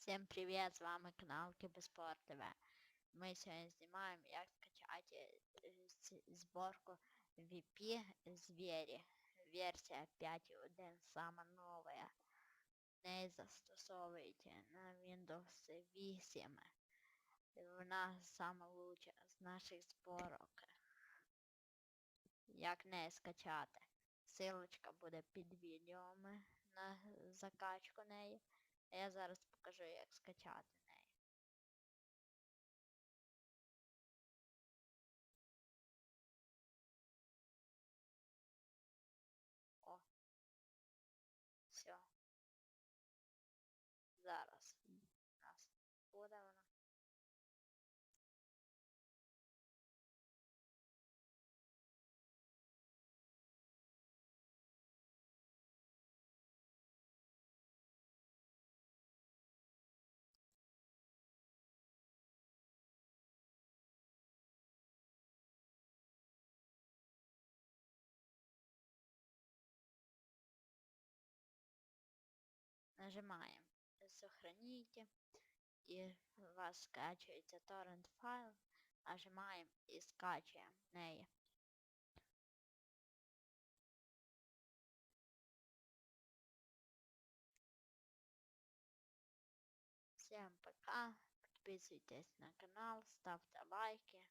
Всем привет, з вами канал Киберспорт ТВ. Ми сьогодні знімаємо, як скачати зборку VP Звері. Версія 5.1 сама нова. Не застосовуйте на Windows 8. Вона сама лучша з наших зборок. Як не скачати? Силочка буде під відео на закачку неї. А я зараз покажу, як скачати неї. О. Все. Зараз у нас буде воно. Нажимаем «Сохраните» и у вас скачивается торрент файл. Нажимаем и скачиваем неї. Всем пока, подписывайтесь на канал, ставьте лайки.